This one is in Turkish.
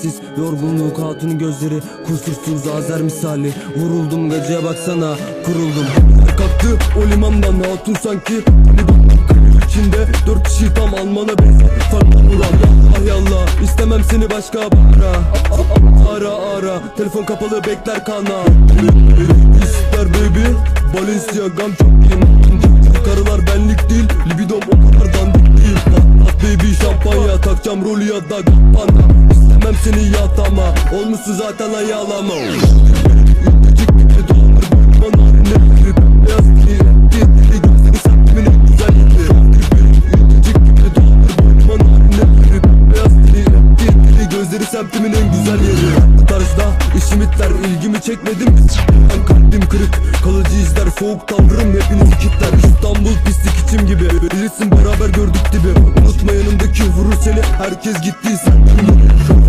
sessiz Yorgunluk hatun gözleri Kusursuz Azer misali. Vuruldum gacıya baksana Kuruldum. Kalktı o limandan hatun sanki kıyı içinde. Dört kişi tam Alman'a benzer Farklı ulan Ah yallah istemem seni başka bara Ara ara Telefon kapalı bekler kana. İster baby Balenciaga'm çok iyi. Karılar benlik değil Libidom o kadar dandik değil. Baby şampanya Takacağım rolü ya da gabbana İstemem seni yatama. Olmuşsun zaten ayağlama. Gibi semtimin en güzel yeri. Gibi tarzda işim itler ilgimi çekmedim. Ben kalbim kırık Kalıcı izler soğuk tavrım hepinizi kitler. İstanbul pislik içim gibi. Bilirsin beraber gördük dibi. Unutma yanımdaki vurur seni Herkes gitti sen